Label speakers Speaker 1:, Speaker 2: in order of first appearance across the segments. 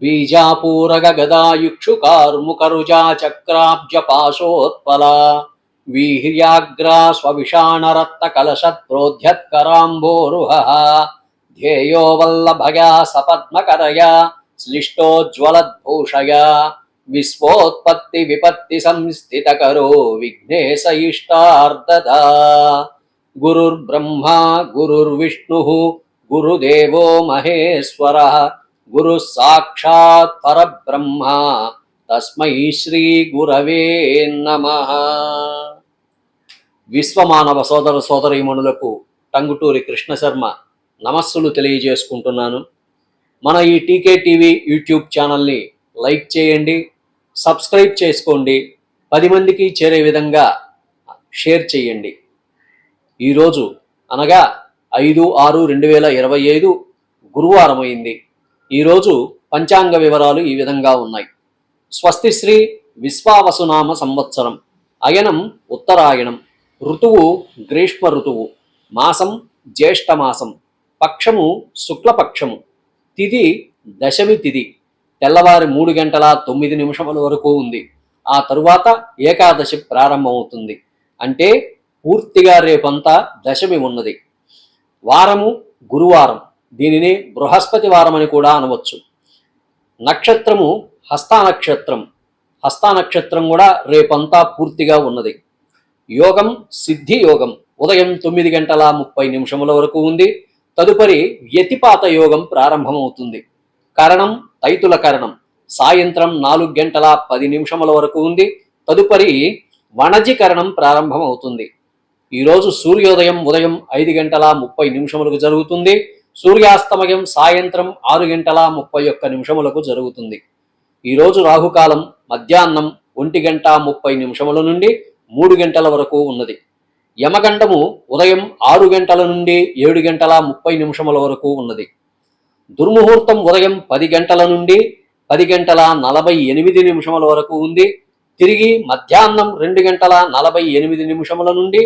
Speaker 1: బీజాపూరగదాయుక్షుకార్ముకరుజా చక్రాబ్జపాశోత్పల వీహ్యాగ్రా స్వవిషాణరత్నకలశత్రోధ్యత్కరాంభోరుహ ధ్యేయో వల్లభయా సపద్మకరయా శ్లిష్టోజ్వలద్భూషయా విశ్వోత్పత్తి విపత్తి సంస్థితకరో విఘ్నేశ ఇష్టార్దదా గురుర్బ్రహ్మ గురుర్విష్ణు గురుదేవో మహేశ్వర గురు సాక్షాత్ పరబ్రహ్మ తస్మై శ్రీ గురవే నమ
Speaker 2: విశ్వమానవ సోదర సోదరీమణులకు టంగుటూరి కృష్ణశర్మ నమస్సులు తెలియజేసుకుంటున్నాను మన ఈ టీకే టీవీ యూట్యూబ్ ఛానల్ని లైక్ చేయండి సబ్స్క్రైబ్ చేసుకోండి పది మందికి చేరే విధంగా షేర్ చేయండి ఈరోజు అనగా ఐదు ఆరు రెండు వేల ఇరవై ఐదు గురువారం అయింది ఈరోజు పంచాంగ వివరాలు ఈ విధంగా ఉన్నాయి స్వస్తి శ్రీ విశ్వావసునామ సంవత్సరం అయనం ఉత్తరాయణం ఋతువు గ్రీష్మ ఋతువు మాసం జ్యేష్ఠమాసం పక్షము శుక్లపక్షము తిది దశమి తిది తెల్లవారి మూడు గంటల తొమ్మిది నిమిషముల వరకు ఉంది ఆ తరువాత ఏకాదశి ప్రారంభమవుతుంది అంటే పూర్తిగా రేపంతా దశమి ఉన్నది వారము గురువారం దీనిని బృహస్పతి వారం అని కూడా అనవచ్చు నక్షత్రము హస్తానక్షత్రం హస్తానక్షత్రం కూడా రేపంతా పూర్తిగా ఉన్నది యోగం సిద్ధి యోగం ఉదయం తొమ్మిది గంటల ముప్పై నిమిషముల వరకు ఉంది తదుపరి వ్యతిపాత యోగం ప్రారంభమవుతుంది కరణం తైతుల కరణం సాయంత్రం నాలుగు గంటల పది నిమిషముల వరకు ఉంది తదుపరి వణజీకరణం ప్రారంభమవుతుంది ఈరోజు సూర్యోదయం ఉదయం ఐదు గంటల ముప్పై నిమిషములకు జరుగుతుంది సూర్యాస్తమయం సాయంత్రం ఆరు గంటల ముప్పై ఒక్క నిమిషములకు జరుగుతుంది ఈరోజు రాహుకాలం మధ్యాహ్నం ఒంటి గంట ముప్పై నిమిషముల నుండి మూడు గంటల వరకు ఉన్నది యమగండము ఉదయం ఆరు గంటల నుండి ఏడు గంటల ముప్పై నిమిషముల వరకు ఉన్నది దుర్ముహూర్తం ఉదయం పది గంటల నుండి పది గంటల నలభై ఎనిమిది నిమిషముల వరకు ఉంది తిరిగి మధ్యాహ్నం రెండు గంటల నలభై ఎనిమిది నిమిషముల నుండి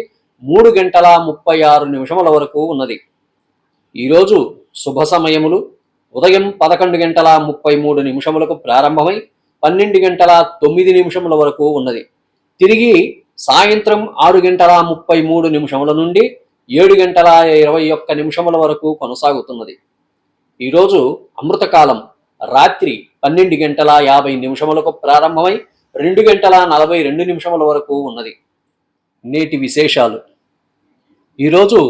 Speaker 2: మూడు గంటల ముప్పై ఆరు నిమిషముల వరకు ఉన్నది ఈరోజు శుభ సమయములు ఉదయం పదకొండు గంటల ముప్పై మూడు నిమిషములకు ప్రారంభమై పన్నెండు గంటల తొమ్మిది నిమిషముల వరకు ఉన్నది తిరిగి సాయంత్రం ఆరు గంటల ముప్పై మూడు నిమిషముల నుండి ఏడు గంటల ఇరవై ఒక్క నిమిషముల వరకు కొనసాగుతున్నది ఈరోజు అమృతకాలం రాత్రి పన్నెండు గంటల యాభై నిమిషములకు ప్రారంభమై రెండు గంటల నలభై రెండు నిమిషముల వరకు ఉన్నది నేటి విశేషాలు ఈరోజు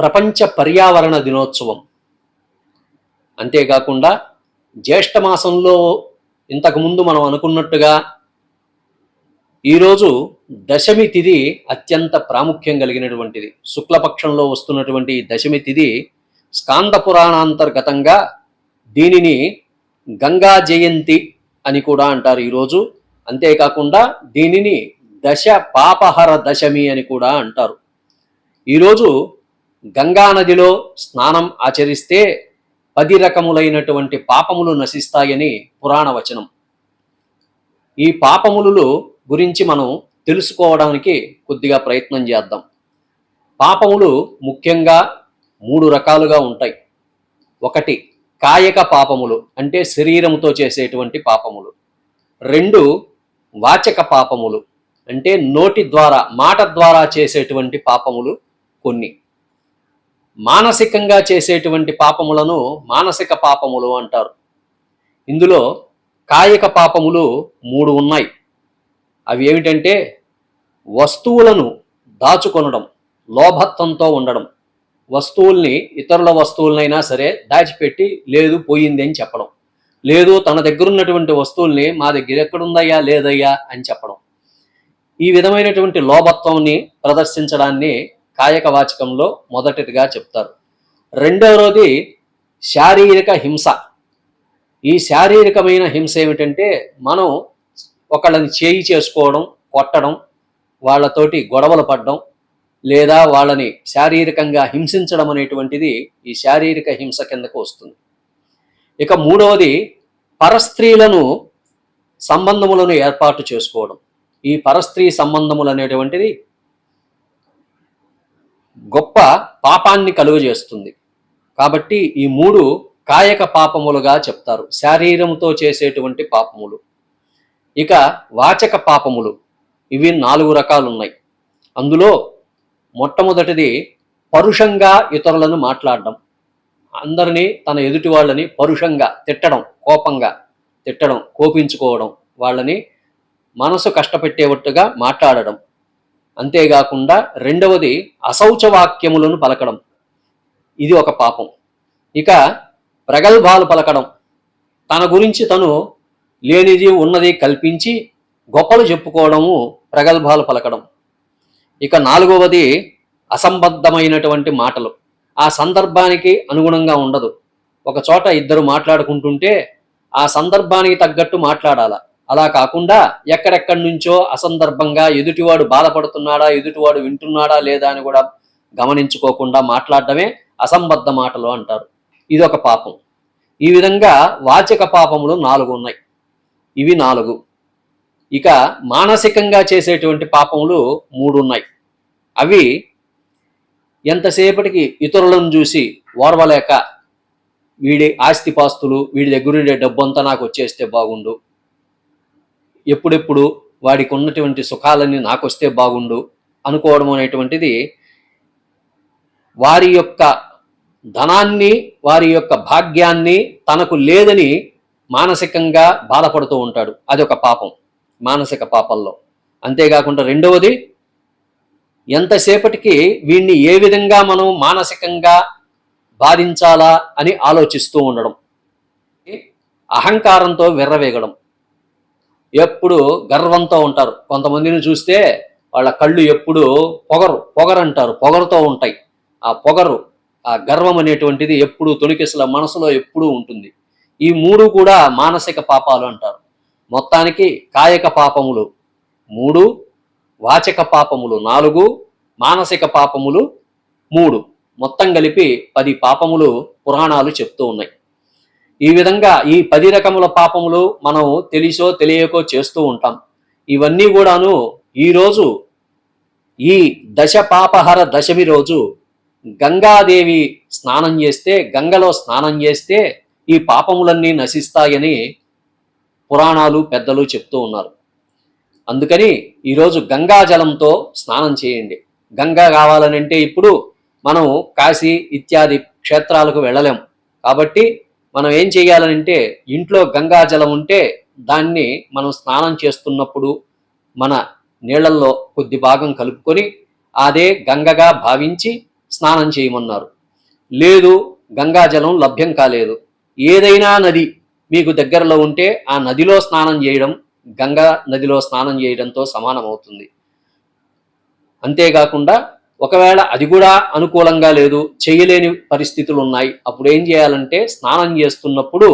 Speaker 2: ప్రపంచ పర్యావరణ దినోత్సవం అంతేకాకుండా జ్యేష్ఠ మాసంలో ఇంతకుముందు మనం అనుకున్నట్టుగా ఈరోజు దశమి తిథి అత్యంత ప్రాముఖ్యం కలిగినటువంటిది శుక్లపక్షంలో వస్తున్నటువంటి ఈ దశమి తిథి స్కాంద పురాణాంతర్గతంగా దీనిని గంగా జయంతి అని కూడా అంటారు ఈరోజు అంతేకాకుండా దీనిని దశ పాపహర దశమి అని కూడా అంటారు ఈరోజు గంగానదిలో స్నానం ఆచరిస్తే పది రకములైనటువంటి పాపములు నశిస్తాయని పురాణ వచనం ఈ పాపములు గురించి మనం తెలుసుకోవడానికి కొద్దిగా ప్రయత్నం చేద్దాం పాపములు ముఖ్యంగా మూడు రకాలుగా ఉంటాయి ఒకటి కాయక పాపములు అంటే శరీరంతో చేసేటువంటి పాపములు రెండు వాచక పాపములు అంటే నోటి ద్వారా మాట ద్వారా చేసేటువంటి పాపములు కొన్ని మానసికంగా చేసేటువంటి పాపములను మానసిక పాపములు అంటారు ఇందులో కాయక పాపములు మూడు ఉన్నాయి అవి ఏమిటంటే వస్తువులను దాచుకొనడం లోభత్వంతో ఉండడం వస్తువుల్ని ఇతరుల వస్తువులనైనా సరే దాచిపెట్టి లేదు పోయింది అని చెప్పడం లేదు తన దగ్గర ఉన్నటువంటి వస్తువుల్ని మా దగ్గర ఎక్కడుందయ్యా లేదయ్యా అని చెప్పడం ఈ విధమైనటువంటి లోభత్వంని ప్రదర్శించడాన్ని కాయక వాచకంలో చెప్తారు రెండవది శారీరక హింస ఈ శారీరకమైన హింస ఏమిటంటే మనం ఒకళ్ళని చేయి చేసుకోవడం కొట్టడం వాళ్ళతోటి గొడవలు పడడం లేదా వాళ్ళని శారీరకంగా హింసించడం అనేటువంటిది ఈ శారీరక హింస కిందకు వస్తుంది ఇక మూడవది పరస్త్రీలను సంబంధములను ఏర్పాటు చేసుకోవడం ఈ పరస్త్రీ సంబంధములు అనేటువంటిది గొప్ప పాపాన్ని కలుగజేస్తుంది కాబట్టి ఈ మూడు కాయక పాపములుగా చెప్తారు శారీరంతో చేసేటువంటి పాపములు ఇక వాచక పాపములు ఇవి నాలుగు రకాలు ఉన్నాయి అందులో మొట్టమొదటిది పరుషంగా ఇతరులను మాట్లాడడం అందరినీ తన ఎదుటి వాళ్ళని పరుషంగా తిట్టడం కోపంగా తిట్టడం కోపించుకోవడం వాళ్ళని మనసు కష్టపెట్టేవట్టుగా మాట్లాడడం అంతేకాకుండా రెండవది అశౌచవాక్యములను పలకడం ఇది ఒక పాపం ఇక ప్రగల్భాలు పలకడం తన గురించి తను లేనిది ఉన్నది కల్పించి గొప్పలు చెప్పుకోవడము ప్రగల్భాలు పలకడం ఇక నాలుగవది అసంబద్ధమైనటువంటి మాటలు ఆ సందర్భానికి అనుగుణంగా ఉండదు ఒక చోట ఇద్దరు మాట్లాడుకుంటుంటే ఆ సందర్భానికి తగ్గట్టు మాట్లాడాలా అలా కాకుండా ఎక్కడెక్కడి నుంచో అసందర్భంగా ఎదుటివాడు బాధపడుతున్నాడా ఎదుటివాడు వింటున్నాడా లేదా అని కూడా గమనించుకోకుండా మాట్లాడటమే అసంబద్ధ మాటలు అంటారు ఇదొక పాపం ఈ విధంగా వాచక పాపములు నాలుగు ఉన్నాయి ఇవి నాలుగు ఇక మానసికంగా చేసేటువంటి పాపములు మూడు ఉన్నాయి అవి ఎంతసేపటికి ఇతరులను చూసి ఓర్వలేక వీడి ఆస్తిపాస్తులు వీడి దగ్గర అంతా నాకు వచ్చేస్తే బాగుండు ఎప్పుడెప్పుడు వాడికి ఉన్నటువంటి సుఖాలన్నీ నాకు వస్తే బాగుండు అనుకోవడం అనేటువంటిది వారి యొక్క ధనాన్ని వారి యొక్క భాగ్యాన్ని తనకు లేదని మానసికంగా బాధపడుతూ ఉంటాడు అదొక పాపం మానసిక పాపంలో అంతేకాకుండా రెండవది ఎంతసేపటికి వీడిని ఏ విధంగా మనం మానసికంగా బాధించాలా అని ఆలోచిస్తూ ఉండడం అహంకారంతో విర్రవేగడం ఎప్పుడు గర్వంతో ఉంటారు కొంతమందిని చూస్తే వాళ్ళ కళ్ళు ఎప్పుడు పొగరు పొగరంటారు పొగరుతో ఉంటాయి ఆ పొగరు ఆ గర్వం అనేటువంటిది ఎప్పుడు తొలికెసల మనసులో ఎప్పుడూ ఉంటుంది ఈ మూడు కూడా మానసిక పాపాలు అంటారు మొత్తానికి కాయక పాపములు మూడు వాచక పాపములు నాలుగు మానసిక పాపములు మూడు మొత్తం కలిపి పది పాపములు పురాణాలు చెప్తూ ఉన్నాయి ఈ విధంగా ఈ పది రకముల పాపములు మనం తెలిసో తెలియకో చేస్తూ ఉంటాం ఇవన్నీ కూడాను ఈరోజు ఈ దశ పాపహర దశమి రోజు గంగాదేవి స్నానం చేస్తే గంగలో స్నానం చేస్తే ఈ పాపములన్నీ నశిస్తాయని పురాణాలు పెద్దలు చెప్తూ ఉన్నారు అందుకని ఈరోజు గంగా జలంతో స్నానం చేయండి గంగా కావాలనంటే ఇప్పుడు మనం కాశీ ఇత్యాది క్షేత్రాలకు వెళ్ళలేం కాబట్టి మనం ఏం చేయాలంటే ఇంట్లో గంగాజలం ఉంటే దాన్ని మనం స్నానం చేస్తున్నప్పుడు మన నీళ్ళల్లో కొద్ది భాగం కలుపుకొని అదే గంగగా భావించి స్నానం చేయమన్నారు లేదు గంగాజలం లభ్యం కాలేదు ఏదైనా నది మీకు దగ్గరలో ఉంటే ఆ నదిలో స్నానం చేయడం గంగా నదిలో స్నానం చేయడంతో సమానం అవుతుంది అంతేకాకుండా ఒకవేళ అది కూడా అనుకూలంగా లేదు చేయలేని పరిస్థితులు ఉన్నాయి అప్పుడు ఏం చేయాలంటే స్నానం చేస్తున్నప్పుడు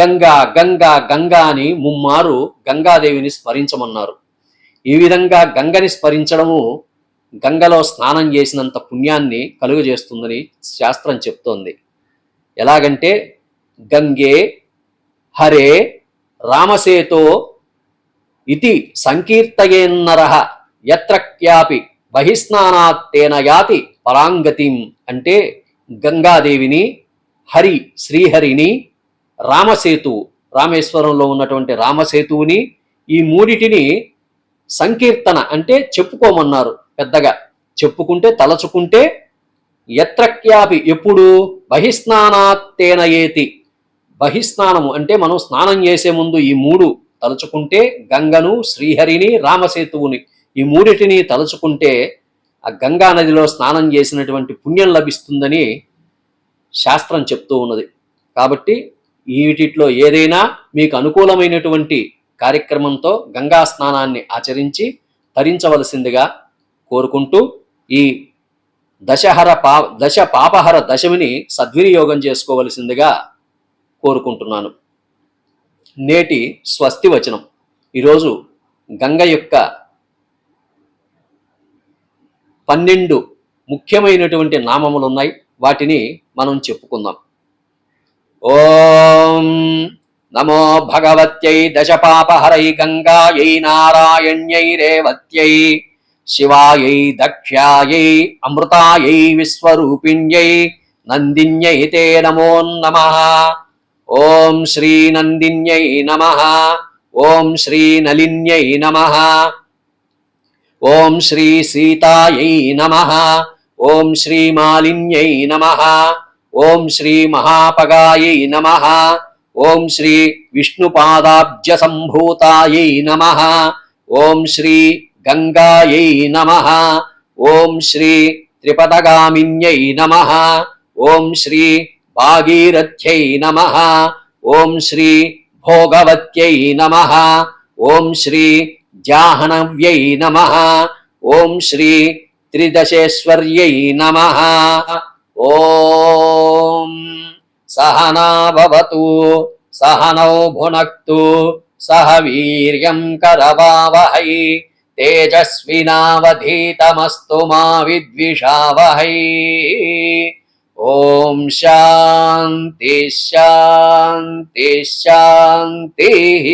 Speaker 2: గంగా గంగా గంగా అని ముమ్మారు గంగాదేవిని స్మరించమన్నారు ఈ విధంగా గంగని స్మరించడము గంగలో స్నానం చేసినంత పుణ్యాన్ని కలుగజేస్తుందని శాస్త్రం చెప్తోంది ఎలాగంటే గంగే హరే రామసేతో ఇది సంకీర్తయేన్నర క్యాపి బహిష్నానాత్తేన యాతి పరాంగతిం అంటే గంగాదేవిని హరి శ్రీహరిని రామసేతు రామేశ్వరంలో ఉన్నటువంటి రామసేతువుని ఈ మూడిటిని సంకీర్తన అంటే చెప్పుకోమన్నారు పెద్దగా చెప్పుకుంటే తలచుకుంటే ఎత్రక్యాపి ఎప్పుడు ఏతి బహిస్నానము అంటే మనం స్నానం చేసే ముందు ఈ మూడు తలుచుకుంటే గంగను శ్రీహరిని రామసేతువుని ఈ మూడిటిని తలుచుకుంటే ఆ గంగా నదిలో స్నానం చేసినటువంటి పుణ్యం లభిస్తుందని శాస్త్రం చెప్తూ ఉన్నది కాబట్టి వీటిలో ఏదైనా మీకు అనుకూలమైనటువంటి కార్యక్రమంతో గంగా స్నానాన్ని ఆచరించి తరించవలసిందిగా కోరుకుంటూ ఈ దశహర పా దశ పాపహర దశమిని సద్వినియోగం చేసుకోవలసిందిగా కోరుకుంటున్నాను నేటి స్వస్తి వచనం ఈరోజు గంగ యొక్క పన్నెండు ముఖ్యమైనటువంటి నామములు ఉన్నాయి వాటిని మనం చెప్పుకుందాం ఓం నమో భగవత్యై దశపాపహరై గంగాయై నారాయణ్యై రేవత్యై శివాయై దక్ష్యాయై అమృతాయై విశ్వరూపిణ్యై నందిన్యై తే నమో నమ ఓం శ్రీ నందిన్యై నమ ఓం శ్రీ నలిన్యై నమ ओम श्री सीतायै नमः ओम श्री मालिन्यै नमः ओम श्री महापगायै नमः ओम श्री विष्णुपादाब्ज संभूतायै नमः ओम श्री गंगायै नमः ओम श्री त्रिपदगामिन्यै नमः ओम श्री भागीरथ्यै नमः ओम श्री भोगवत्यै नमः ओम श्री जाहनव्यै नमः ॐ श्री त्रिदशेश्वर्यै नमः ॐ सहना भवतु सहनौ भुनक्तु सह वीर्यं करवावहै तेजस्विनावधीतमस्तु मा विद्विषावहै ॐ शान्ति शान्ति शान्तिः